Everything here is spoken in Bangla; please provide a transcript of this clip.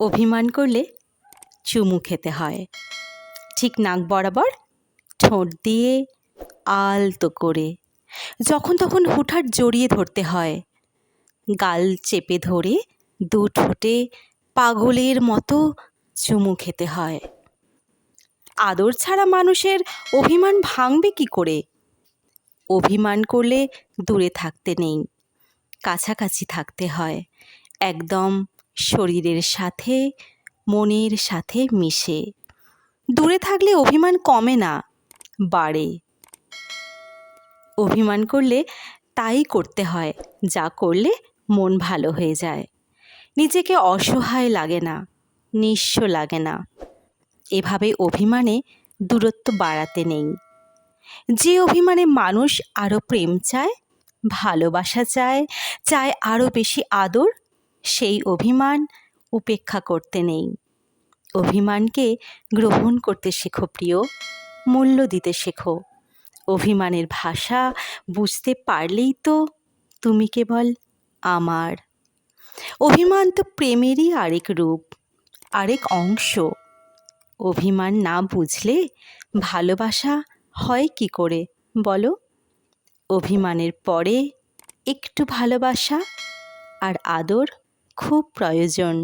অভিমান করলে চুমু খেতে হয়। ঠিক নাক বরাবর ঠোঁট দিয়ে আলতো করে, যখন তখন হুঠাট জড়িয়ে ধরতে হয়। গাল চেপে ধরে দু ঠোঁটে পাগলের মতো চুমু খেতে হয়। আদর ছাড়া মানুষের অভিমান ভাঙবে কি করে? অভিমান করলে দূরে থাকতে নেই, কাছাকাছি থাকতে হয়, একদম শরীরের সাথে, মনের সাথে মিশে। দূরে থাকলে অভিমান কমে না, বাড়ে। অভিমান করলে তাই করতে হয়, যা করলে মন ভালো হয়ে যায়। নিজেকে অসহায় লাগে না, নিঃস্ব লাগে না। এভাবে অভিমানে দূরত্ব বাড়াতে নেই। যে অভিমানে মানুষ আরও প্রেম চায়, ভালোবাসা চায় চায় আরও বেশি আদর সেই অভিমান উপেক্ষা করতে নেই। অভিমানকে গ্রহণ করতে শেখো প্রিয়, মূল্য দিতে শেখো। অভিমানের ভাষা বুঝতে পারলেই তো তুমি কেবল আমার। অভিমান তো প্রেমেরই আরেক রূপ, আরেক অংশ। অভিমান না বুঝলে ভালোবাসা হয় কি করে বলো? অভিমানের পরে একটু ভালোবাসা আর আদর খুব প্রয়োজন।